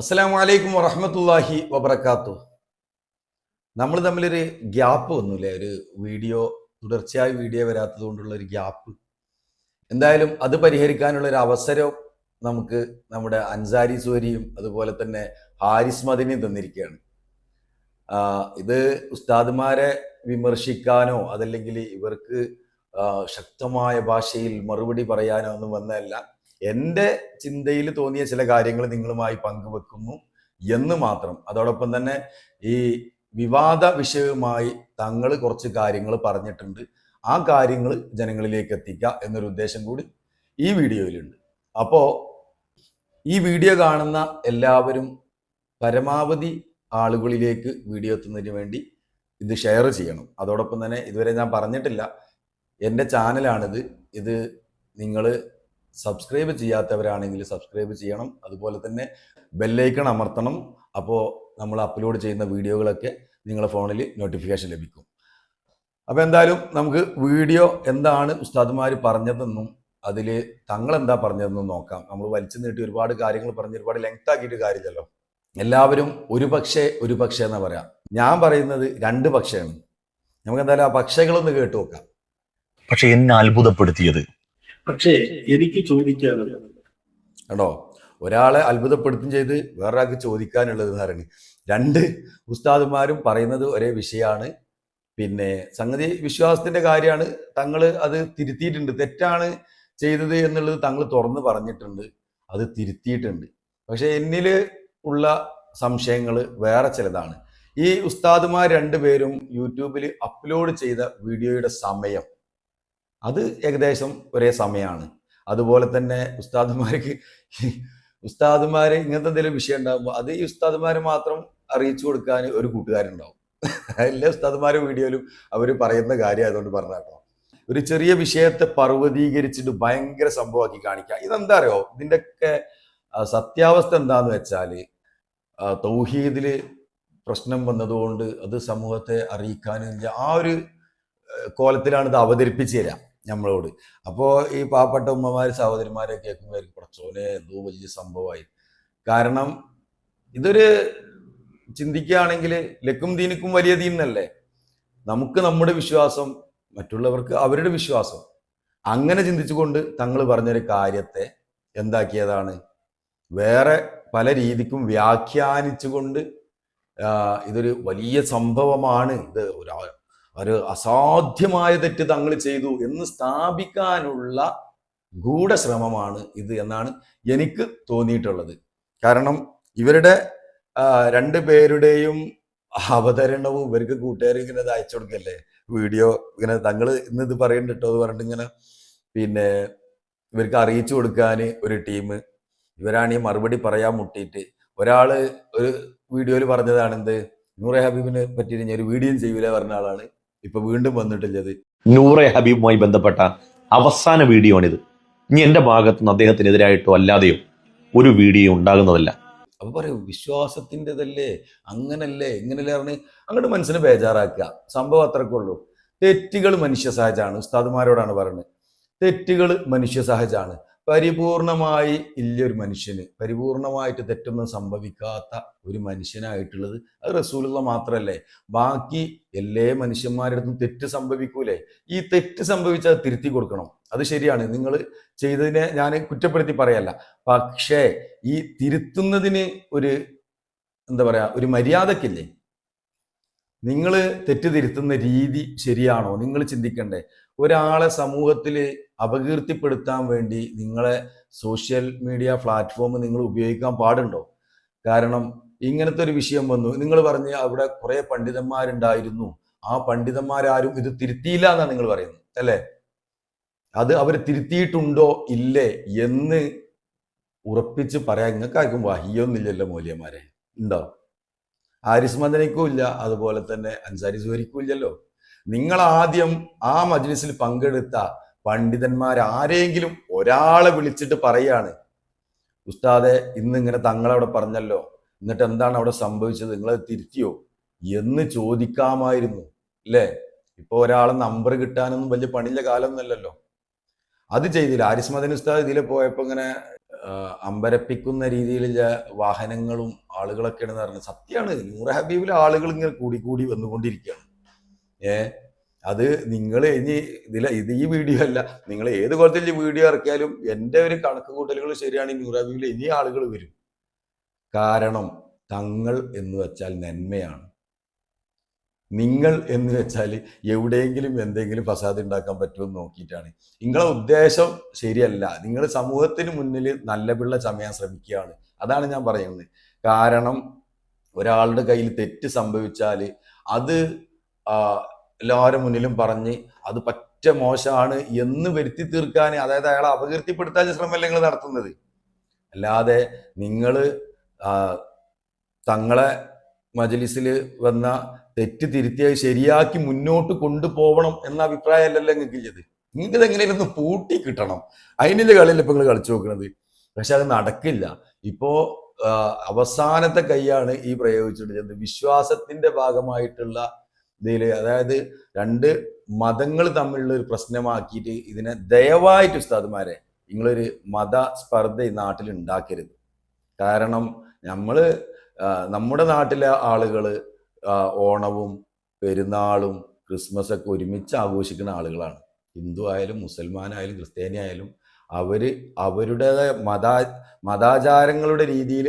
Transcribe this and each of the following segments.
അസ്സലാമു വലൈക്കും വറഹമത്തല്ലാഹി വബർക്കാത്തു നമ്മൾ തമ്മിലൊരു ഗ്യാപ്പ് വന്നില്ലേ? ഒരു വീഡിയോ തുടർച്ചയായി വീഡിയോ വരാത്തത് കൊണ്ടുള്ള ഒരു ഗ്യാപ്പ്. എന്തായാലും അത് പരിഹരിക്കാനുള്ള ഒരു അവസരം നമുക്ക് നമ്മുടെ അൻസാരി സൂരിയും അതുപോലെ തന്നെ ഹാരിസ് മദിനിയും തന്നിരിക്കുകയാണ്. ഇത് ഉസ്താദ്മാരെ വിമർശിക്കാനോ അതല്ലെങ്കിൽ ഇവർക്ക് ശക്തമായ ഭാഷയിൽ മറുപടി പറയാനോ ഒന്നും വന്നതല്ല. എന്റെ ചിന്തയിൽ തോന്നിയ ചില കാര്യങ്ങൾ നിങ്ങളുമായി പങ്കുവെക്കുന്നു എന്ന് മാത്രം. അതോടൊപ്പം തന്നെ ഈ വിവാദ വിഷയവുമായി തങ്ങൾ കുറച്ച് കാര്യങ്ങൾ പറഞ്ഞിട്ടുണ്ട്. ആ കാര്യങ്ങൾ ജനങ്ങളിലേക്ക് എത്തിക്കുക എന്നൊരു ഉദ്ദേശം കൂടി ഈ വീഡിയോയിലുണ്ട്. അപ്പോൾ ഈ വീഡിയോ കാണുന്ന എല്ലാവരും പരമാവധി ആളുകളിലേക്ക് വീഡിയോ എത്തുന്നതിന് വേണ്ടി ഇത് ഷെയർ ചെയ്യണം. അതോടൊപ്പം തന്നെ ഇതുവരെ ഞാൻ പറഞ്ഞിട്ടില്ല. എന്റെ ചാനലാണിത്. ഇത് നിങ്ങൾ സബ്സ്ക്രൈബ് ചെയ്യാത്തവരാണെങ്കിൽ സബ്സ്ക്രൈബ് ചെയ്യണം. അതുപോലെ തന്നെ ബെല്ലൈക്കൺ അമർത്തണം. അപ്പോൾ നമ്മൾ അപ്ലോഡ് ചെയ്യുന്ന വീഡിയോകളൊക്കെ നിങ്ങളുടെ ഫോണിൽ നോട്ടിഫിക്കേഷൻ ലഭിക്കും. അപ്പോൾ എന്തായാലും നമുക്ക് വീഡിയോ എന്താണ് ഉസ്താദ്മാർ പറഞ്ഞതെന്നും അതിൽ തങ്ങളെന്താ പറഞ്ഞതെന്നും നോക്കാം. നമ്മൾ വലിച്ചു നീട്ടി ഒരുപാട് കാര്യങ്ങൾ പറഞ്ഞ് ഒരുപാട് ലെങ്ത് ആക്കിയിട്ട് കാര്യമില്ലല്ലോ. എല്ലാവരും ഒരു പക്ഷേ ഒരു പക്ഷേ എന്നാ പറയാം. ഞാൻ പറയുന്നത് രണ്ട് പക്ഷേയാണ്. നമുക്ക് എന്തായാലും ആ പക്ഷേകളൊന്ന് കേട്ടു നോക്കാം. പക്ഷെ എന്നെ അത്ഭുതപ്പെടുത്തിയത് പക്ഷേ എനിക്ക് ചോദിക്കാനുള്ളത് ആണോ ഒരാളെ അത്ഭുതപ്പെടുത്തും ചെയ്ത് വേറൊരാൾക്ക് ചോദിക്കാനുള്ളത് ധാരണ. രണ്ട് ഉസ്താദുമാരും പറയുന്നത് ഒരേ വിഷയമാണ്. പിന്നെ സംഗതി വിശ്വാസത്തിന്റെ കാര്യമാണ്. തങ്ങൾ അത് തിരുത്തിയിട്ടുണ്ട്. തെറ്റാണ് ചെയ്തത് എന്നുള്ളത് തങ്ങൾ തുറന്ന് പറഞ്ഞിട്ടുണ്ട്. അത് തിരുത്തിയിട്ടുണ്ട്. പക്ഷെ എന്നിൽ ഉള്ള സംശയങ്ങൾ വേറെ ചിലതാണ്. ഈ ഉസ്താദുമാർ രണ്ടുപേരും യൂട്യൂബിൽ അപ്ലോഡ് ചെയ്ത വീഡിയോയുടെ സമയം അത് ഏകദേശം ഒരേ സമയമാണ് അതുപോലെ തന്നെ ഉസ്താദുമാർക്ക് ഉസ്താദുമാർ ഇങ്ങനത്തെ എന്തെങ്കിലും വിഷയം ഉണ്ടാകുമ്പോൾ അത് ഈ ഉസ്താദുമാർ മാത്രം അറിയിച്ചു കൊടുക്കാൻ ഒരു കൂട്ടുകാരുണ്ടാവും. എല്ലാ ഉസ്താദുമാർ വീഡിയോയിലും അവർ പറയുന്ന കാര്യം ആയതുകൊണ്ട് പറഞ്ഞാട്ടോ ഒരു ചെറിയ വിഷയത്തെ പർവതീകരിച്ചിട്ട് ഭയങ്കര സംഭവമാക്കി കാണിക്കുക ഇതെന്താ അറിയോ ഇതിന്റെയൊക്കെ സത്യാവസ്ഥ എന്താന്ന് വെച്ചാൽ തൗഹീദിൽ പ്രശ്നം വന്നതുകൊണ്ട് അത് സമൂഹത്തെ അറിയിക്കാനില്ല. ആ ഒരു കോലത്തിലാണ് ഇത് അവതരിപ്പിച്ചു തരാം. നമ്മളോട്. അപ്പോൾ ഈ പാവപ്പെട്ട ഉമ്മമാർ സഹോദരിമാരെ കേൾക്കുമ്പോൾ പടച്ചോനെ എന്തോ വലിയ സംഭവമായി. കാരണം ഇതൊരു ചിന്തിക്കുകയാണെങ്കിൽ ലക്കും ദീനിക്കും വലിയ ദീനല്ലേ? നമുക്ക് നമ്മുടെ വിശ്വാസം മറ്റുള്ളവർക്ക് അവരുടെ വിശ്വാസം. അങ്ങനെ ചിന്തിച്ചുകൊണ്ട് തങ്ങൾ പറഞ്ഞൊരു കാര്യത്തെ എന്താക്കിയതാണ്? വേറെ പല രീതിക്കും വ്യാഖ്യാനിച്ചുകൊണ്ട് ഇതൊരു വലിയ സംഭവമാണ്. ഇത് ഒരു ഒരു അസാധ്യമായ തെറ്റ് തങ്ങൾ ചെയ്തു എന്ന് സ്ഥാപിക്കാനുള്ള ഗൂഢശ്രമമാണ് ഇത് എന്നാണ് എനിക്ക് തോന്നിയിട്ടുള്ളത്. കാരണം ഇവരുടെ രണ്ടു പേരുടെയും അവതരണവും ഇവർക്ക് കൂട്ടുകാർ ഇങ്ങനെ ഇത് അയച്ചു കൊടുക്കല്ലേ? വീഡിയോ ഇങ്ങനെ തങ്ങൾ ഇന്ന് ഇത് പറയണ്ടിട്ടോ എന്ന് പറഞ്ഞിട്ട് ഇങ്ങനെ പിന്നെ ഇവർക്ക് അറിയിച്ചു കൊടുക്കാൻ ഒരു ടീം. ഇവരാണ് ഈ മറുപടി പറയാൻ മുട്ടിയിട്ട്. ഒരാൾ ഒരു വീഡിയോയിൽ പറഞ്ഞതാണ് എന്ത്? നൂറെ ഹബീബിനെ പറ്റി ഞാൻ ഒരു വീഡിയോ ചെയ്യൂല പറഞ്ഞ ആളാണ്. ഇപ്പൊ വീണ്ടും വന്നിട്ടുള്ളത് നൂറെ ഹബീബുമായി ബന്ധപ്പെട്ട അവസാന വീഡിയോ ആണിത് ഇനി എന്റെ ഭാഗത്തുനിന്ന് അദ്ദേഹത്തിനെതിരായിട്ടോ അല്ലാതെയോ ഒരു വീഡിയോ ഉണ്ടാകുന്നതല്ല. അപ്പൊ പറയൂ വിശ്വാസത്തിന്റെതല്ലേ? അങ്ങനല്ലേ? ഇങ്ങനല്ലേ പറഞ്ഞ് അങ്ങോട്ട് മനസ്സിന് ബേജാറാക്കുക. സംഭവം അത്രക്കുള്ളൂ തെറ്റുകൾ മനുഷ്യ സഹജമാണ് ഉസ്താദുമാരോടാണ് പറയുന്നത്. തെറ്റുകൾ മനുഷ്യ സഹജമാണ് പരിപൂർണമായി ഇല്ല ഒരു മനുഷ്യന്. പരിപൂർണമായിട്ട് തെറ്റൊന്നും സംഭവിക്കാത്ത ഒരു മനുഷ്യനായിട്ടുള്ളത് അത് റസൂലുള്ള മാത്രല്ലേ? ബാക്കി എല്ലാ മനുഷ്യന്മാരുടെ അടുത്തും തെറ്റ് സംഭവിക്കൂലേ? ഈ തെറ്റ് സംഭവിച്ചാൽ തിരുത്തി കൊടുക്കണം. അത് ശരിയാണ്. നിങ്ങൾ ചെയ്തതിനെ ഞാൻ കുറ്റപ്പെടുത്തി പറയല്ല. പക്ഷേ ഈ തിരുത്തുന്നതിന് ഒരു എന്താ പറയാ ഒരു മര്യാദക്കില്ലേ? നിങ്ങൾ തെറ്റ് തിരുത്തുന്ന രീതി ശരിയാണോ? നിങ്ങൾ ചിന്തിക്കണ്ടേ. ഒരാളെ സമൂഹത്തിൽ അപകീർത്തിപ്പെടുത്താൻ വേണ്ടി നിങ്ങളെ സോഷ്യൽ മീഡിയ പ്ലാറ്റ്ഫോം നിങ്ങൾ ഉപയോഗിക്കാൻ പാടുണ്ടോ? കാരണം ഇങ്ങനത്തെ ഒരു വിഷയം വന്നു. നിങ്ങൾ പറഞ്ഞ് അവിടെ കുറെ പണ്ഡിതന്മാരുണ്ടായിരുന്നു. ആ പണ്ഡിതന്മാരാരും ഇത് തിരുത്തിയില്ല എന്നാണ് നിങ്ങൾ പറയുന്നത് അല്ലേ? അത് അവർ തിരുത്തിയിട്ടുണ്ടോ ഇല്ലേ എന്ന് ഉറപ്പിച്ച് പറയാൻ നിങ്ങൾക്ക് ആർക്കും വഹിയൊന്നുമില്ലല്ലോ മൂല്യന്മാരെ. ഉണ്ടോ? ആരിസ് മദനിക്കും ഇല്ല അതുപോലെ തന്നെ അൻസാരി സുഹരിക്കും ഇല്ലല്ലോ. നിങ്ങൾ ആദ്യം ആ മജ്ലിസിൽ പങ്കെടുത്ത പണ്ഡിതന്മാർ ആരെങ്കിലും ഒരാളെ വിളിച്ചിട്ട് പറയാണ് ഉസ്താദെ ഇന്ന് ഇങ്ങനെ തങ്ങളവിടെ പറഞ്ഞല്ലോ എന്നിട്ട് എന്താണ് അവിടെ സംഭവിച്ചത്? നിങ്ങളത് തിരുത്തിയോ? എന്ന് ചോദിക്കാമായിരുന്നു അല്ലേ? ഇപ്പൊ ഒരാളെ നമ്പർ കിട്ടാനൊന്നും വലിയ പണിയില്ല കാലമൊന്നുമല്ലല്ലോ അത് ചെയ്തില്ല. ആരിസ്മദൻ ഉസ്താദ് ഇതിലെ പോയപ്പോ ഇങ്ങനെ അമ്പരപ്പിക്കുന്ന രീതിയിലുള്ള വാഹനങ്ങളും ആളുകളൊക്കെയാണ് പറഞ്ഞത് സത്യമാണ്. നൂറ് ഹബീബിലെ ആളുകൾ ഇങ്ങനെ കൂടി കൂടി വന്നുകൊണ്ടിരിക്കുകയാണ്. ഏ അത് നിങ്ങൾ ഇനി ഇതില ഇത് ഈ വീഡിയോ അല്ല. നിങ്ങൾ ഏത് കോലത്തിൽ വീഡിയോ ഇറക്കിയാലും എന്റെ ഒരു കണക്ക് കൂട്ടലുകൾ ശരിയാണെങ്കിൽ നൂറ് ഹബീബിൽ ഇനി ആളുകൾ വരും. കാരണം തങ്ങൾ എന്ന് വെച്ചാൽ നന്മയാണ്. നിങ്ങൾ എന്ന് വെച്ചാൽ എവിടെയെങ്കിലും എന്തെങ്കിലും ഫസാദ് ഉണ്ടാക്കാൻ പറ്റുമെന്ന് നോക്കിയിട്ടാണ്. നിങ്ങളെ ഉദ്ദേശം ശരിയല്ല. നിങ്ങൾ സമൂഹത്തിന് മുന്നിൽ നല്ല പിള്ള ചമയാൻ ശ്രമിക്കുകയാണ്. അതാണ് ഞാൻ പറയുന്നത്. കാരണം ഒരാളുടെ കയ്യിൽ തെറ്റ് സംഭവിച്ചാൽ അത് എല്ലാവരും മുന്നിലും പറഞ്ഞ് അത് പറ്റ മോശമാണ് എന്ന് വരുത്തി തീർക്കാൻ അതായത് അയാളെ അപകീർത്തിപ്പെടുത്താൻ ശ്രമമല്ല നിങ്ങൾ നടത്തുന്നത്? അല്ലാതെ നിങ്ങൾ തങ്ങളെ മജലിസിൽ വന്ന തെറ്റ് തിരുത്തിയത് ശരിയാക്കി മുന്നോട്ട് കൊണ്ടുപോകണം എന്ന അഭിപ്രായമല്ലല്ലോ നിങ്ങൾക്ക് ഇല്ലത്. നിങ്ങൾക്ക് ഇതെങ്ങനെയും ഒന്ന് പൂട്ടി കിട്ടണം. അതിനുള്ള കളിയല്ല ഇപ്പൊ നിങ്ങൾ കളിച്ചു നോക്കുന്നത് പക്ഷെ അത് നടക്കില്ല. ഇപ്പോ ആ, അവസാനത്തെ കൈയാണ് ഈ പ്രയോഗിച്ചിട്ടുള്ളത്. വിശ്വാസത്തിന്റെ ഭാഗമായിട്ടുള്ള ഇതിൽ അതായത് രണ്ട് മതങ്ങൾ തമ്മിലുള്ള ഒരു പ്രശ്നമാക്കിയിട്ട് ഇതിനെ ദയവായിട്ട് ഉസ്താദ്മാരെ നിങ്ങളൊരു മത സ്പർദ്ധ ഈ നാട്ടിൽ ഉണ്ടാക്കരുത്. കാരണം നമ്മൾ നമ്മുടെ നാട്ടിലെ ആളുകൾ ഓണവും പെരുന്നാളും ക്രിസ്മസ് ഒക്കെ ഒരുമിച്ച് ആഘോഷിക്കുന്ന ആളുകളാണ്. ഹിന്ദു ആയാലും മുസൽമാനായാലും ക്രിസ്ത്യാനി ആയാലും അവർ അവരുടെ മതാ മതാചാരങ്ങളുടെ രീതിയിൽ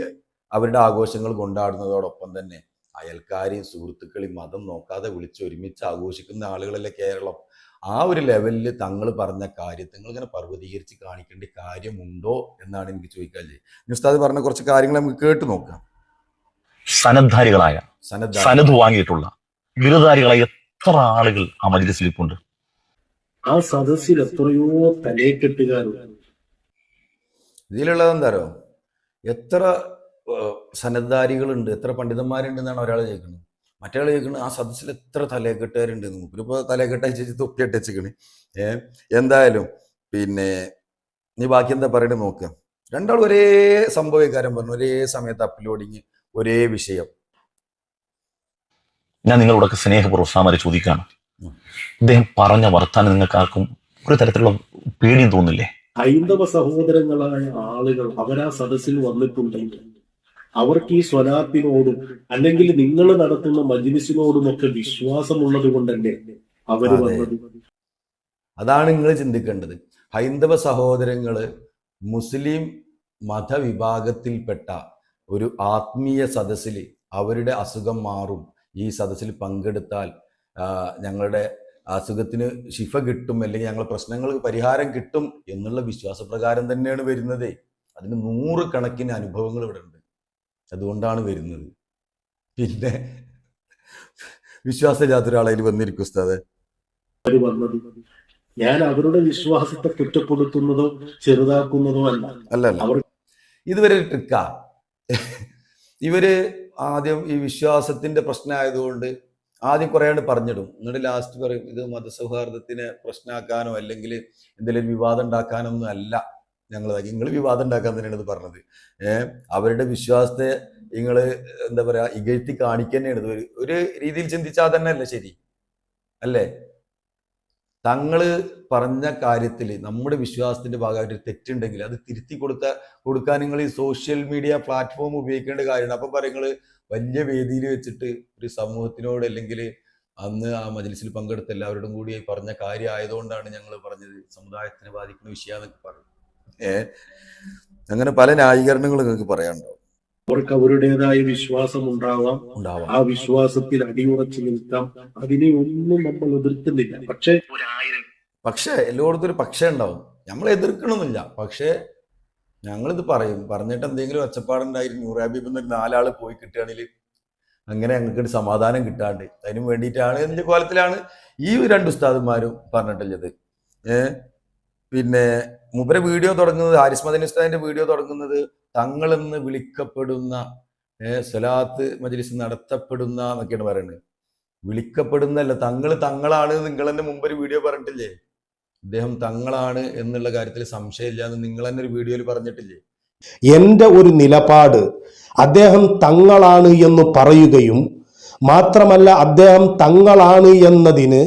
അവരുടെ ആഘോഷങ്ങൾ കൊണ്ടാടുന്നതോടൊപ്പം തന്നെ അയൽക്കാരെയും സുഹൃത്തുക്കളെയും മതം നോക്കാതെ വിളിച്ച് ഒരുമിച്ച് ആഘോഷിക്കുന്ന ആളുകളല്ലേ കേരളം. ആ ഒരു ലെവലിൽ തങ്ങൾ പറഞ്ഞ കാര്യത്തെ നിങ്ങൾ ഇങ്ങനെ പർവതീകരിച്ച് കാണിക്കേണ്ട കാര്യമുണ്ടോ എന്നാണ് എനിക്ക് ചോദിക്കാൻ ഉസ്താദ് പറഞ്ഞ കുറച്ച് കാര്യങ്ങൾ നമുക്ക് കേട്ട് നോക്കാം. സനദ്ധാരികളായ സനദ് വാങ്ങിയിട്ടുള്ള ബിരുദാരികളായ എത്ര ആളുകൾ ആ മജ്ലിസിൽ ഇപ്പുണ്ട് ആ സദസ്സിൽ എത്രയോ തലേക്കെട്ടുകാരുണ്ട് ഇതിലുള്ളത് എന്താ എത്ര ഏഹ്, സനദ്ധാരികളുണ്ട് എത്ര പണ്ഡിതന്മാരുണ്ട് എന്നാണ് ഒരാൾ ചോദിക്കുന്നത്. മറ്റേ ചോദിക്കുന്നത് ആ സദസ്സിൽ എത്ര തലക്കെട്ടുകാരുണ്ട് മൂപ്പരിപ്പോ തലക്കെട്ട് അയച്ചു തൊപ്പി വെച്ചിക്കണ്. ഏ എന്തായാലും പിന്നെ നീ ബാക്കി എന്താ പറയണേ നോക്കുക രണ്ടാൾ ഒരേ സംഭവക്കാരൻ പറഞ്ഞു. ഒരേ സമയത്ത് അപ്ലോഡിങ് ഒരേ വിഷയം. ഞാൻ നിങ്ങളോടൊക്കെ സ്നേഹപൂർവം സാമാരി ചോദിക്കുകയാണ്. അദ്ദേഹം പറഞ്ഞ വർത്താനം നിങ്ങൾക്ക് ആർക്കും ഒരു തരത്തിലുള്ള പേടിയും തോന്നില്ലേ? ഹൈന്ദവ സഹോദരങ്ങളായ ആളുകൾ അവരാ സദസ്സിൽ വന്നിട്ടുണ്ടെങ്കിൽ അവർക്ക് ഈ സ്വലാത്തിനോടും അല്ലെങ്കിൽ നിങ്ങൾ നടത്തുന്ന മജിനിസിനോടും ഒക്കെ വിശ്വാസമുള്ളത് കൊണ്ട് അവർ അവർ വന്നത്? അതാണ് നിങ്ങൾ ചിന്തിക്കേണ്ടത്. ഹൈന്ദവ സഹോദരങ്ങൾ മുസ്ലിം മതവിഭാഗത്തിൽപ്പെട്ട ഒരു ആത്മീയ സദസ്സിൽ അവരുടെ അസുഖം മാറും. ഈ സദസ്സിൽ പങ്കെടുത്താൽ ഞങ്ങളുടെ അസുഖത്തിന് ശിഫ കിട്ടും അല്ലെങ്കിൽ ഞങ്ങളുടെ പ്രശ്നങ്ങൾക്ക് പരിഹാരം കിട്ടും എന്നുള്ള വിശ്വാസപ്രകാരം തന്നെയാണ് വരുന്നത്. അതിന് നൂറുകണക്കിന് അനുഭവങ്ങൾ ഇവിടെ ഉണ്ട് അതുകൊണ്ടാണ് വരുന്നത്. പിന്നെ വിശ്വാസമില്ലാത്ത ഒരാളതിൽ വന്നിരിക്കും ഉസ്താദ്. വന്നത് ഞാൻ അവരുടെ വിശ്വാസത്തെ കുറ്റപ്പെടുത്തുന്നതോ ചെറുതാക്കുന്നതോ അല്ല. അല്ല അവർ ഇതുവരെ ട്രിക്കാ ഇവർ ആദ്യം ഈ വിശ്വാസത്തിന്റെ പ്രശ്നമായതുകൊണ്ട് ആദ്യം കുറേയാണ്ട് പറഞ്ഞിടും. എന്നിട്ട് ലാസ്റ്റ് പറയും ഇത് മതസൗഹാർദ്ദത്തിനെ പ്രശ്നമാക്കാനോ അല്ലെങ്കിൽ എന്തെങ്കിലും വിവാദം ഉണ്ടാക്കാനോ ഒന്നും അല്ല. ഞങ്ങൾ നിങ്ങൾ വിവാദം ഉണ്ടാക്കാൻ തന്നെയാണ് ഇത് പറഞ്ഞത്. അവരുടെ വിശ്വാസത്തെ നിങ്ങൾ എന്താ പറയാ ഇകഴ്ത്തി കാണിക്കുന്നതാണ് ഇത് ഒരു രീതിയിൽ ചിന്തിച്ചാൽ തന്നെ അല്ലേ ശരി? അല്ലേ? തങ്ങൾ പറഞ്ഞ കാര്യത്തിൽ നമ്മുടെ വിശ്വാസത്തിന്റെ ഭാഗമായിട്ട് തെറ്റുണ്ടെങ്കിൽ അത് തിരുത്തി കൊടുത്ത കൊടുക്കാൻ നിങ്ങൾ ഈ സോഷ്യൽ മീഡിയ പ്ലാറ്റ്ഫോം ഉപയോഗിക്കേണ്ട കാര്യമാണ്. അപ്പൊ പറയുന്നത് വലിയ വേദിയിൽ വെച്ചിട്ട് ഒരു സമൂഹത്തിനോട് അല്ലെങ്കിൽ അന്ന് ആ മജലിസിൽ പങ്കെടുത്ത എല്ലാവരോടും കൂടി പറഞ്ഞ കാര്യം ആയതുകൊണ്ടാണ് ഞങ്ങൾ പറഞ്ഞത് സമുദായത്തിനെ ബാധിക്കുന്ന വിഷയമെന്നൊക്കെ പറഞ്ഞു ഏ? അങ്ങനെ പല ന്യായീകരണങ്ങളും നിങ്ങൾക്ക് പറയാനുണ്ടാവും അവർക്ക് അവരുടേതായ വിശ്വാസം ഉണ്ടാവാം. ഉണ്ടാവാം. ആ വിശ്വാസത്തിൽ അടിയുറച്ചു നിൽക്കാം. അതിനെ ഒന്നും നമ്മൾ എതിർക്കുന്നില്ല. പക്ഷേ പക്ഷേ എല്ലായിടത്തും ഒരു പക്ഷേ ഉണ്ടാവും. നമ്മൾ എതിർക്കണമെന്നില്ല പക്ഷേ ഞങ്ങളിത് പറയും. പറഞ്ഞിട്ട് എന്തെങ്കിലും ഒച്ചപ്പാടുണ്ടായിരുന്നു നൂറ് ഹബീബ് എന്നൊരു നാലാൾ പോയി കിട്ടുകയാണെങ്കിൽ അങ്ങനെ ഞങ്ങൾക്ക് ഒരു സമാധാനം കിട്ടാണ്ട്. അതിനും വേണ്ടിയിട്ടാണ് എന്റെ കോലത്തിലാണ് ഈ രണ്ട് ഉസ്താദന്മാരും പറഞ്ഞിട്ടുള്ളത്. ഏ? പിന്നെ മുബര വീഡിയോ തുടങ്ങുന്നത് ഹാരിസ് ഉസ്താദിന്റെ വീഡിയോ തുടങ്ങുന്നത് തങ്ങളെന്ന് വിളിക്കപ്പെടുന്ന സ്വലാത്ത് മജ്ലിസ് നടത്തപ്പെടുന്ന എന്നൊക്കെയാണ് പറയുന്നത് വിളിക്കപ്പെടുന്നല്ല തങ്ങൾ തങ്ങളാണ് നിങ്ങൾ തന്നെ മുമ്പൊരു വീഡിയോ പറഞ്ഞിട്ടില്ലേ? അദ്ദേഹം തങ്ങളാണ് എന്നുള്ള കാര്യത്തിൽ സംശയമില്ല എന്ന് നിങ്ങൾ തന്നെ ഒരു വീഡിയോയിൽ പറഞ്ഞിട്ടില്ലേ? എന്റെ ഒരു നിലപാട് അദ്ദേഹം തങ്ങളാണ് എന്ന് പറയുകയും മാത്രമല്ല അദ്ദേഹം തങ്ങളാണ് എന്നതിന്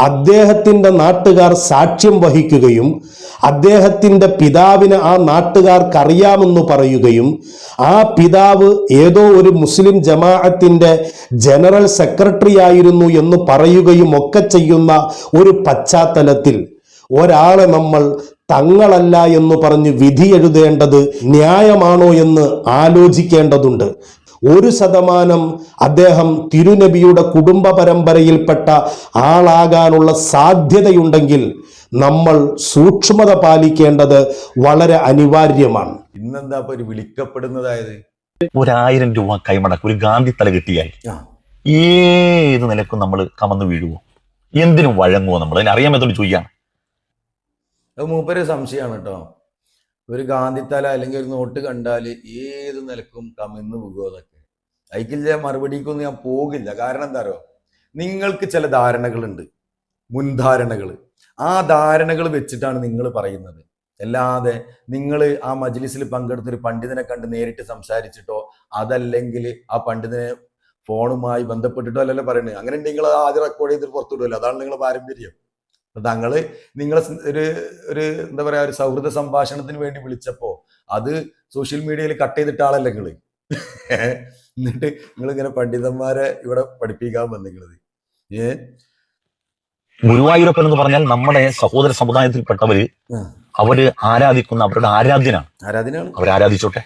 അദ്ദേഹത്തിന്റെ നാട്ടുകാർ സാക്ഷ്യം വഹിക്കുകയും അദ്ദേഹത്തിന്റെ പിതാവിന് ആ നാട്ടുകാർക്കറിയാമെന്ന് പറയുകയും ആ പിതാവ് ഏതോ ഒരു മുസ്ലിം ജമാഅത്തിന്റെ ജനറൽ സെക്രട്ടറി ആയിരുന്നു എന്ന് പറയുകയും ഒക്കെ ചെയ്യുന്ന ഒരു പശ്ചാത്തലത്തിൽ ഒരാളെ നമ്മൾ തങ്ങളല്ല എന്ന് പറഞ്ഞ് വിധി എഴുതേണ്ടത് ന്യായമാണോ എന്ന് ആലോചിക്കേണ്ടതുണ്ട്. ഒരു ശതമാനം അദ്ദേഹം തിരുനബിയുടെ കുടുംബ പരമ്പരയിൽപ്പെട്ട ആളാകാനുള്ള സാധ്യതയുണ്ടെങ്കിൽ നമ്മൾ സൂക്ഷ്മത പാലിക്കേണ്ടത് വളരെ അനിവാര്യമാണ്. ഇന്നെന്താ ഒരു വിളിക്കപ്പെടുന്നതായത്? ഒരായിരം രൂപ കൈമടക്ക് ഒരു ഗാന്ധി തല കിട്ടിയാൽ ആ. ഏത് നിലക്കും നമ്മൾ കമന്ന് വീഴുവോ? എന്തിനും വഴങ്ങുവോ നമ്മൾ? അതിനറിയാൻ എന്തോ ചോദിക്കാം അത് മൂപ്പര് സംശയമാണ് കേട്ടോ. ഒരു ഗാന്ധിത്തല അല്ലെങ്കിൽ ഒരു നോട്ട് കണ്ടാൽ ഏത് നിലക്കും കമിന്ന് പോകുമോ അതൊക്കെ അതിക്കില്ല മറുപടിക്കൊന്നും ഞാൻ പോകില്ല. കാരണം എന്താ അറിയോ? നിങ്ങൾക്ക് ചില ധാരണകളുണ്ട്. മുൻധാരണകൾ. ആ ധാരണകൾ വെച്ചിട്ടാണ് നിങ്ങൾ പറയുന്നത്. അല്ലാതെ നിങ്ങൾ ആ മജ്ലിസിൽ പങ്കെടുത്തൊരു പണ്ഡിതനെ കണ്ട് നേരിട്ട് സംസാരിച്ചിട്ടോ അതല്ലെങ്കിൽ ആ പണ്ഡിതനെ ഫോണുമായി ബന്ധപ്പെട്ടിട്ടോ അല്ലല്ലോ പറയുന്നത് അങ്ങനെ നിങ്ങൾ ആദ്യം റെക്കോർഡ് ചെയ്തിട്ട് പുറത്തുവിടുമല്ലോ അതാണ് നിങ്ങളുടെ പാരമ്പര്യം. തങ്ങൾ നിങ്ങളെ ഒരു ഒരു എന്താ പറയാ ഒരു സൗഹൃദ സംഭാഷണത്തിന് വേണ്ടി വിളിച്ചപ്പോ അത് സോഷ്യൽ മീഡിയയിൽ കട്ട് ചെയ്തിട്ട ആളല്ലേ എന്നിട്ട് നിങ്ങൾ ഇങ്ങനെ പണ്ഡിതന്മാരെ ഇവിടെ പഠിപ്പിക്കാൻ വന്നിട്ടുള്ളത് ഏ? ഗുരുവായൂരപ്പൻ എന്ന് പറഞ്ഞാൽ നമ്മുടെ സഹോദര സമുദായത്തിൽപ്പെട്ടവര്. അവർ ആരാധിക്കുന്ന അവരുടെ ആരാധ്യനാണ്. ആരാധനയാണ് അവർ ആരാധിച്ചോട്ടെ.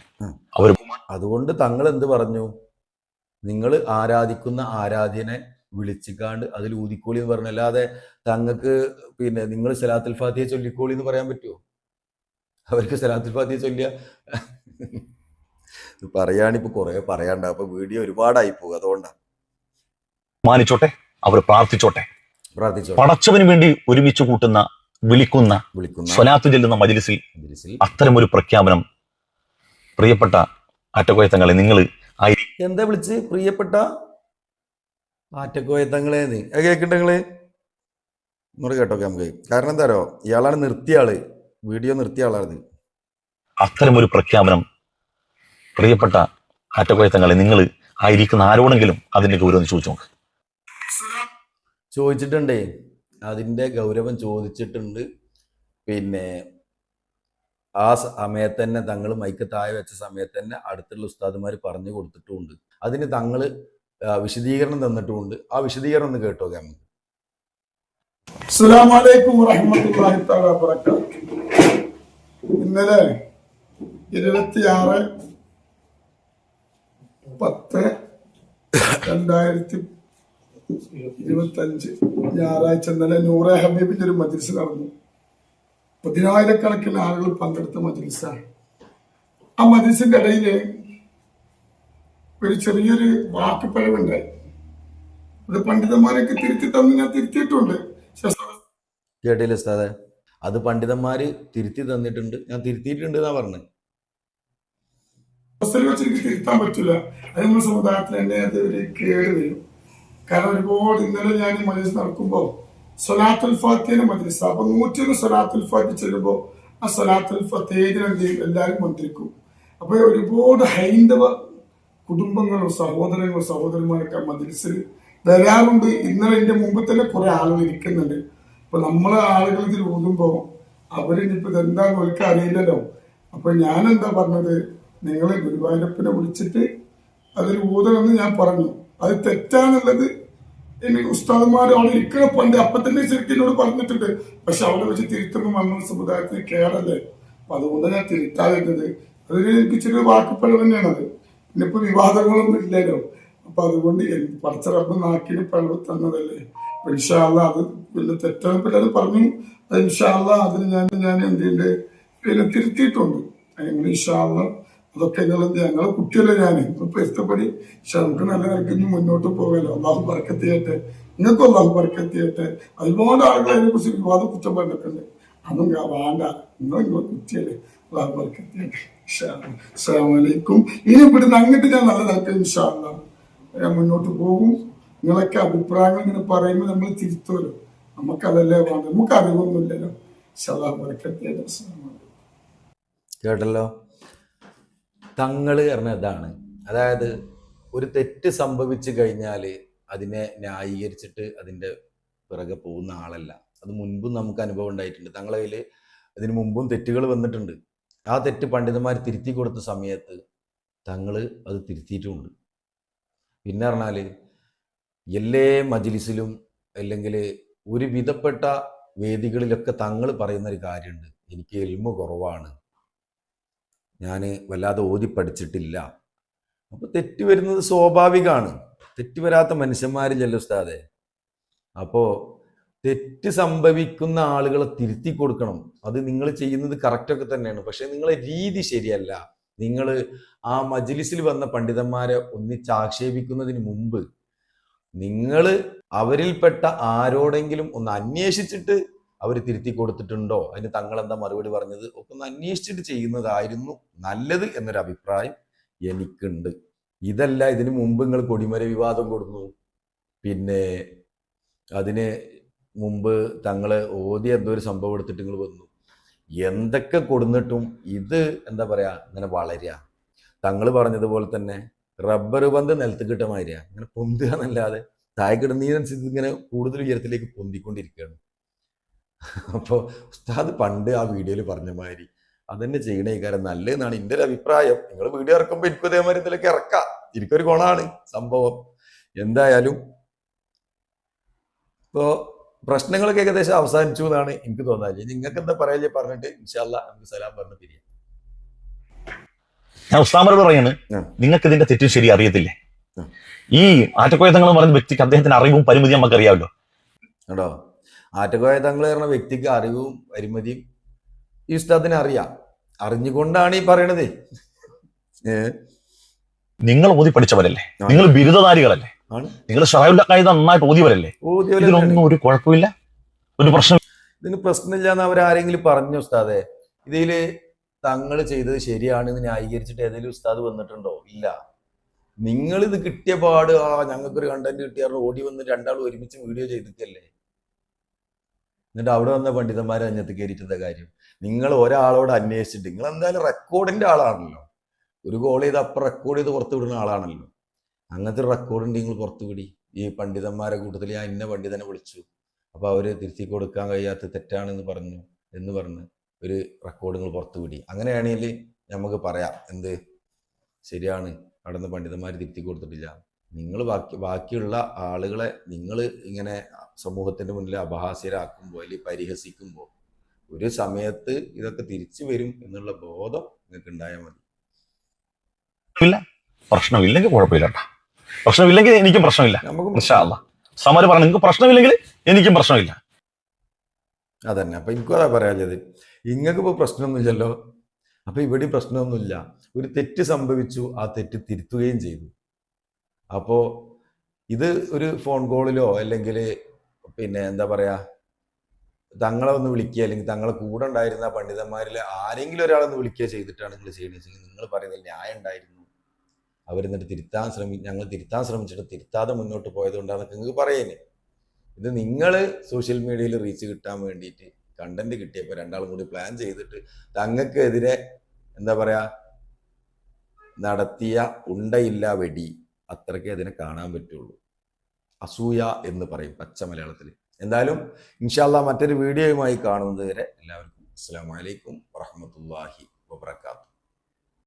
അവർ അതുകൊണ്ട് തങ്ങൾ എന്ത് പറഞ്ഞു? നിങ്ങൾ ആരാധിക്കുന്ന ആരാധ്യനെ വിളിച്ചിക്കാണ്ട് അതിൽ ഊതിക്കോളി എന്ന് പറഞ്ഞു. അല്ലാതെ തങ്ങൾക്ക് പിന്നെ നിങ്ങൾ സലാത്തുൽ ഫാത്തിയെ ചൊല്ലിക്കോളി എന്ന് പറയാൻ പറ്റുമോ അവർക്ക് സലാത്തുൽ ഫാത്തിയെ ചൊല്ലിയ. ഇത് പറയാനിപ്പോ കുറെ പറയാണ്ട അപ്പൊ വീഡിയോ ഒരുപാടായി പോകും. അതുകൊണ്ടാണ് മാനിച്ചോട്ടെ അവർ പ്രാർത്ഥിച്ചോട്ടെ. പ്രാർത്ഥിച്ചോ പടച്ചവന് വേണ്ടി ഒരുമിച്ച് കൂട്ടുന്ന വിളിക്കുന്ന വിളിക്കുന്ന സ്വലാത്ത് ചെല്ലുന്ന മജിലിസിൽ അത്തരം ഒരു പ്രഖ്യാപനം പ്രിയപ്പെട്ട അറ്റകോയത്തങ്ങളെ നിങ്ങൾ എന്താ വിളിച്ച്? പ്രിയപ്പെട്ട ആറ്റക്കോയത്തങ്ങളെ നീ. കേൾക്കണ്ട നിങ്ങൾ? ഇങ്ങോട്ട് കേട്ടോക്കെ നമുക്ക്. കാരണം എന്താ ഇയാളാണ് നിർത്തിയ ആൾ. വീഡിയോ നിർത്തിയ ആളാണ് ഒരു പ്രഖ്യാപനം പ്രിയപ്പെട്ട അറ്റകുറ്റങ്ങളെ നിങ്ങൾ ആയിരിക്കുന്ന ആരോടെങ്കിലും അതിന്റെ ഗൗരവം ചോദിച്ചു നോക്ക്. ചോദിച്ചിട്ടുണ്ടേ. അതിന്റെ ഗൗരവം ചോദിച്ചിട്ടുണ്ട്. പിന്നെ ആ സമയത്ത് തന്നെ തങ്ങൾ മൈക്ക് താഴെ വെച്ച സമയത്ത് തന്നെ അടുത്തുള്ള ഉസ്താദുമാർ പറഞ്ഞു കൊടുത്തിട്ടുമുണ്ട് അതിന് തങ്ങൾ വിശദീകരണം തന്നിട്ടുമുണ്ട് ആ വിശദീകരണം ഒന്ന് കേട്ടോ നമുക്ക് തആല ഇന്നലെ ഇരുപത്തിയാറ് പത്ത് രണ്ടായിരത്തി ഇരുപത്തഞ്ച് ഞായറാഴ്ച ഇന്നലെ നൂറെ ഹബീബിന്റെ ഒരു മജിൽസ് നടന്നു. പതിനായിരക്കണക്കിന് ആളുകൾ പങ്കെടുത്ത മജിൽസാണ് ആ മജിൽസിന്റെ ഇടയിൽ ഒരു ചെറിയൊരു വാക്കുപഴവുണ്ടായി. അത് പണ്ഡിതന്മാരൊക്കെ തിരുത്തി തന്നു ഞാൻ തിരുത്തിയിട്ടുണ്ട്. കേട്ടില്ല ഉസ്താദെ? അത് പണ്ഡിതന്മാര് തിരുത്തി തന്നിട്ടുണ്ട്. ഞാൻ തിരുത്തിയിട്ടുണ്ട് എന്നാ പറഞ്ഞത് അവസരം വെച്ച് എനിക്ക് തിരുത്താൻ പറ്റില്ല അത് നമ്മുടെ സമുദായത്തിൽ എന്നെ അത് ഒരു കേട് വരും. കാരണം ഒരുപാട് ഇന്നലെ ഞാൻ ഈ മജ്ലിസ് നടക്കുമ്പോൾ സൊലാത്തുൽ ഫാത്തിയുടെ മജ്ലിസ് അപ്പൊ നൂറ്റിയൊന്ന് സൊലാത്തുൽ ഫാത്തി ചെല്ലുമ്പോൾ ആ സൊലാത്തുൽ ഫത്തേജിന് എന്ത് ചെയ്യും എല്ലാവരും മന്ത്രിക്കും. അപ്പൊ ഒരുപാട് ഹൈന്ദവ കുടുംബങ്ങളും സഹോദരങ്ങളും സഹോദരന്മാരൊക്കെ മജ്ലിസിൽ വരാറുണ്ട്. ഇന്നലെ എന്റെ മുമ്പ് തന്നെ കുറെ ആളുകൾ ഇരിക്കുന്നുണ്ട്. അപ്പൊ നമ്മളെ ആളുകൾ ഇതിൽ ഊതുമ്പോ അവരിനിപ്പോ ഇതെന്താന്ന് അവർക്ക് അറിയില്ലല്ലോ. അപ്പൊ ഞാൻ എന്താ പറഞ്ഞത്? നിങ്ങൾ ഗുരുവായൂരപ്പനെ വിളിച്ചിട്ട് അതൊരു ഊതണമെന്ന് ഞാൻ പറഞ്ഞു. അത് തെറ്റാന്നുള്ളത് എനിക്ക് ഉസ്താദന്മാരാണ് ഇരിക്കണ പണ്ട് അപ്പൊ തന്നെ എന്നോട് പറഞ്ഞിട്ടുണ്ട്. പക്ഷെ അവിടെ വെച്ച് തിരുത്തുമ്പോൾ നമ്മൾ സമുദായത്തിന് കേടല്ലേ? അപ്പൊ അതുകൊണ്ട് ഞാൻ തിരുത്താതിരുന്നത്. അതൊരു എനിക്ക് ഇച്ചിരി വാക്കുപ്പഴം തന്നെയാണത് പിന്നെ ഇപ്പൊ വിവാദങ്ങളൊന്നും ഇല്ലല്ലോ. അപ്പൊ അതുകൊണ്ട് എനിക്ക് പടച്ച റബ്ബ് നാക്കിന് പഴവ് തന്നതല്ലേ? അപ്പൊ ഇൻഷാല്ല അത് പിന്നെ തെറ്റാണ്. അത് പറഞ്ഞു. അത് ഇൻഷാല്ല അതിന് ഞാൻ ഞാൻ എന്ത് ചെയ്യുന്നുണ്ട് പിന്നെ തിരുത്തിയിട്ടുണ്ട്. അങ്ങനെ ഇൻഷാല്ല അതൊക്കെ നിങ്ങൾ ഞങ്ങളെ കുട്ടിയല്ല ഞാൻ ഇപ്പൊ ഇഷ്ടപ്പെടി പക്ഷെ നമുക്ക് നല്ല നിരക്ക് ഇനി മുന്നോട്ട് പോകാലോ. അള്ളാഹു പറക്കത്തിയായിട്ട് നിങ്ങൾക്ക് അള്ളാഹു അതുപോലെ ചെയ്യട്ടെ ഒരുപാട് ആളുകൾ അതിനെ കുറിച്ച് വിവാദ കുറ്റം പറഞ്ഞിട്ടുണ്ട്. അതും വേണ്ട. നിങ്ങൾ നിങ്ങൾ കുട്ടിയല്ലേ. അള്ളാഹു പറക്കത്തിയായിട്ട് ഇനി ഇവിടുന്ന് അങ്ങോട്ട് ഞാൻ നല്ല നിരക്ക് ഞാൻ മുന്നോട്ട് പോകും. നിങ്ങളൊക്കെ അഭിപ്രായങ്ങൾ ഇങ്ങനെ പറയുമ്പോൾ നമ്മൾ തിരുത്തുമല്ലോ നമുക്കതല്ലേ വേണ്ട നമുക്ക് അറിവൊന്നുമില്ലല്ലോ അള്ളാഹു പറക്കത്ത് ചെയ്യട്ടെ അസ്സലാമു അലൈക്കും. കേട്ടല്ലോ? തങ്ങൾ പറഞ്ഞ ഇതാണ്. അതായത് ഒരു തെറ്റ് സംഭവിച്ചു കഴിഞ്ഞാൽ അതിനെ ന്യായീകരിച്ചിട്ട് അതിന്റെ പിറകെ പോകുന്ന ആളല്ല. അത് മുൻപും നമുക്ക് അനുഭവം ഉണ്ടായിട്ടുണ്ട്. തങ്ങളെ കയ്യിൽ ഇതിനു മുമ്പും തെറ്റുകൾ വന്നിട്ടുണ്ട്. ആ തെറ്റ് പണ്ഡിതന്മാർ തിരുത്തി കൊടുത്ത സമയത്ത് തങ്ങൾ അത് തിരുത്തിയിട്ടുമുണ്ട് പിന്നെ പറഞ്ഞാൽ എല്ലാ മജിലിസിലും അല്ലെങ്കിൽ ഒരു വിധപ്പെട്ട വേദികളിലൊക്കെ തങ്ങൾ പറയുന്ന ഒരു കാര്യമുണ്ട്. എനിക്ക് എൽമ കുറവാണ്. ഞാൻ വല്ലാതെ ഓതി പഠിച്ചിട്ടില്ല അപ്പോൾ തെറ്റ് വരുന്നത് സ്വാഭാവികമാണ് തെറ്റ് വരാത്ത മനുഷ്യന്മാരില്ലല്ലോ ഉസ്താദെ. അപ്പോൾ തെറ്റ് സംഭവിക്കുന്ന ആളുകളെ തിരുത്തി കൊടുക്കണം. അത് നിങ്ങൾ ചെയ്യുന്നത് കറക്റ്റൊക്കെ തന്നെയാണ്. പക്ഷെ നിങ്ങളെ രീതി ശരിയല്ല. നിങ്ങൾ ആ മജ്ലിസിൽ വന്ന പണ്ഡിതന്മാരെ ഒന്നിച്ചാക്ഷേപിക്കുന്നതിന് മുമ്പ് നിങ്ങൾ അവരിൽപ്പെട്ട ആരോടെങ്കിലും ഒന്ന് അന്വേഷിച്ചിട്ട് അവർ തിരുത്തി കൊടുത്തിട്ടുണ്ടോ? അതിന് തങ്ങൾ എന്താ മറുപടി പറഞ്ഞത്? ഒക്കെ ഒന്ന് അന്വേഷിച്ചിട്ട് ചെയ്യുന്നതായിരുന്നു നല്ലത് എന്നൊരു അഭിപ്രായം എനിക്കുണ്ട്. ഇതല്ല ഇതിനു മുമ്പ് നിങ്ങൾ കൊടിമര വിവാദം കൊടുത്തു. പിന്നെ അതിന് മുമ്പ് തങ്ങൾ ഓതി എന്തോ ഒരു സംഭവം എടുത്തിട്ട് നിങ്ങൾ വന്നു. എന്തൊക്കെ കൊടുന്നിട്ടും ഇത് എന്താ പറയാ ഇങ്ങനെ വളരുക തങ്ങൾ പറഞ്ഞതുപോലെ തന്നെ റബ്ബർ പന്ത് നിലത്ത് കിട്ടമാതിരിയാ മാതിരിയാ. ഇങ്ങനെ പൊന്തുക എന്നല്ലാതെ താഴെ കിടുന്നതിനനുസരിച്ച് ഇങ്ങനെ കൂടുതൽ ഉയരത്തിലേക്ക് പൊന്തിക്കൊണ്ടിരിക്കുകയാണ്. അപ്പോൾ ഉസ്താദ് പണ്ട് ആ വീഡിയോയിൽ പറഞ്ഞ മാതിരി അതന്നെ ചെയ്യണേ കാര്യം. നല്ലതെന്നാണ് എന്റെ ഒരു അഭിപ്രായം. നിങ്ങൾ വീഡിയോ ഇറക്കുമ്പോൾ എനിക്കും ഇതേമാതിരി ഇതിലേക്ക് ഇറക്കാം. എനിക്കൊരു ഗുണമാണ് സംഭവം. എന്തായാലും ഇപ്പോൾ പ്രശ്നങ്ങളൊക്കെ ഏകദേശം അവസാനിച്ചു എന്നാണ് എനിക്ക് തോന്നാൽ നിങ്ങൾക്ക് എന്താ പറയാ പറഞ്ഞിട്ട് ഇൻഷാല്ല നമുക്ക് സലാം പറഞ്ഞ് പിരിയാം. ഞാൻ ഉസ്താമർ പറയാണ് നിങ്ങൾക്ക് ഇതിന്റെ തെറ്റും ശരി അറിയത്തില്ലേ? ഈ ആറ്റക്കോയത്തങ്ങൾ പറയുന്ന വ്യക്തിക്ക് അദ്ദേഹത്തിന് അറിവും പരിമിതി നമുക്ക് അറിയാമല്ലോ കേട്ടോ ആറ്റക്കോയ തങ്ങൾ പറഞ്ഞ വ്യക്തിക്ക് അറിവും അരിമതിയും ഈ ഉസ്താദിനെ അറിയാം. അറിഞ്ഞുകൊണ്ടാണ് ഈ പറയണത്. നിങ്ങൾ ഓതി പഠിച്ചവരല്ലേ? നിങ്ങൾ ബിരുദധാരികളല്ലേ? നിങ്ങൾ ഷറയുല്ല കായത് നന്നായിട്ട് ഓതിയവരല്ലേ? ഇതിനൊന്നും ഒരു കുഴപ്പമില്ല. ഒരു പ്രശ്നം ഇതിന് പ്രശ്നമില്ല എന്ന് അവരാരെങ്കിലും പറഞ്ഞു ഉസ്താദെ? ഇതിൽ തങ്ങൾ ചെയ്തത് ശരിയാണെന്ന് ന്യായീകരിച്ചിട്ട് ഏതെങ്കിലും ഉസ്താദ് വന്നിട്ടുണ്ടോ? ഇല്ല. നിങ്ങൾ ഇത് കിട്ടിയ പാട് ആ ഞങ്ങൾക്കൊരു കണ്ടന്റ് കിട്ടിയായിരുന്നു ഓടി വന്ന് രണ്ടാളും ഒരുമിച്ച് വീഡിയോ ചെയ്തിട്ടല്ലേ? എന്നിട്ട് അവിടെ വന്ന പണ്ഡിതന്മാരെ അഞ്ഞത്ത് കയറിയിട്ടുള്ള കാര്യം? നിങ്ങൾ ഒരാളോട് അന്വേഷിച്ചിട്ട് നിങ്ങൾ എന്തായാലും റെക്കോർഡിന്റെ ആളാണല്ലോ. ഒരു കോൾ ചെയ്ത് അപ്പം റെക്കോർഡ് ചെയ്ത് പുറത്ത് വിടുന്ന ആളാണല്ലോ. അങ്ങനത്തെ റെക്കോർഡ് ഉണ്ട് നിങ്ങൾ പുറത്ത് വിടി. ഈ പണ്ഡിതന്മാരെ കൂട്ടത്തിൽ ഞാൻ ഇന്ന പണ്ഡിതനെ വിളിച്ചു. അപ്പോൾ അവർ തിരുത്തി കൊടുക്കാൻ കഴിയാത്ത തെറ്റാണെന്ന് പറഞ്ഞു എന്ന് പറഞ്ഞ് ഒരു റെക്കോർഡുകൾ പുറത്തു വിടി. അങ്ങനെയാണെങ്കിൽ നമുക്ക് പറയാം എന്ത്? ശരിയാണ് അവിടെ നിന്ന് പണ്ഡിതന്മാർ തിരുത്തി കൊടുത്തിട്ടില്ല. നിങ്ങൾ ബാക്കി ബാക്കിയുള്ള ആളുകളെ നിങ്ങൾ ഇങ്ങനെ സമൂഹത്തിന്റെ മുന്നിൽ അപഹാസ്യരാക്കുമ്പോൾ അല്ലെങ്കിൽ പരിഹസിക്കുമ്പോൾ ഒരു സമയത്ത് ഇതൊക്കെ തിരിച്ചു വരും എന്നുള്ള ബോധം നിങ്ങൾക്ക് ഉണ്ടായാൽ മതി. പ്രശ്നമില്ലെങ്കിൽ കുഴപ്പമില്ല പ്രശ്നമില്ലെങ്കിൽ എനിക്കും പ്രശ്നമില്ല. നമുക്ക് സമര പറഞ്ഞു നിങ്ങൾക്ക് പ്രശ്നമില്ലെങ്കിൽ എനിക്കും പ്രശ്നമില്ല. അതന്നെ. അപ്പൊ എനിക്കും അതാ പറയാനുള്ളത്. ഇങ്ങൾക്ക് ഇപ്പൊ പ്രശ്നമൊന്നുമില്ലല്ലോ. അപ്പൊ ഇവിടെ പ്രശ്നമൊന്നുമില്ല. ഒരു തെറ്റ് സംഭവിച്ചു ആ തെറ്റ് തിരുത്തുകയും ചെയ്തു. അപ്പോ ഇത് ഒരു ഫോൺ കോളിലോ അല്ലെങ്കിൽ പിന്നെ എന്താ പറയാ തങ്ങളെ ഒന്ന് വിളിക്കുക അല്ലെങ്കിൽ തങ്ങളെ കൂടെ ഉണ്ടായിരുന്ന പണ്ഡിതന്മാരിൽ ആരെങ്കിലും ഒരാളൊന്ന് വിളിക്കുക ചെയ്തിട്ടാണ് നിങ്ങൾ ചെയ്യുന്നത്. നിങ്ങൾ പറയുന്നത് ന്യായം ഉണ്ടായിരുന്നു. അവരെന്നിട്ട് തിരുത്താൻ ശ്രമി ഞങ്ങൾ തിരുത്താൻ ശ്രമിച്ചിട്ട് തിരുത്താതെ മുന്നോട്ട് പോയതുകൊണ്ടാണെന്നൊക്കെ നിങ്ങൾക്ക് പറയുന്നത് ഇത് നിങ്ങൾ സോഷ്യൽ മീഡിയയിൽ റീച്ച് കിട്ടാൻ വേണ്ടിയിട്ട് കണ്ടന്റ് കിട്ടിയപ്പോൾ രണ്ടാളും കൂടി പ്ലാൻ ചെയ്തിട്ട് തങ്ങൾക്കെതിരെ എന്താ പറയാ നടത്തിയ ഉണ്ടയില്ല വെടി അത്രയ്ക്ക് അതിനെ കാണാൻ പറ്റുള്ളൂ. അസൂയ എന്ന് പറയും പച്ച മലയാളത്തിൽ എന്തായാലും ഇൻഷാല്ല മറ്റൊരു വീഡിയോയുമായി കാണുന്നത് വരെ എല്ലാവർക്കും അസ്സാം വലൈക്കും വറഹമത്തല്ലാഹി വബർക്കാത്തു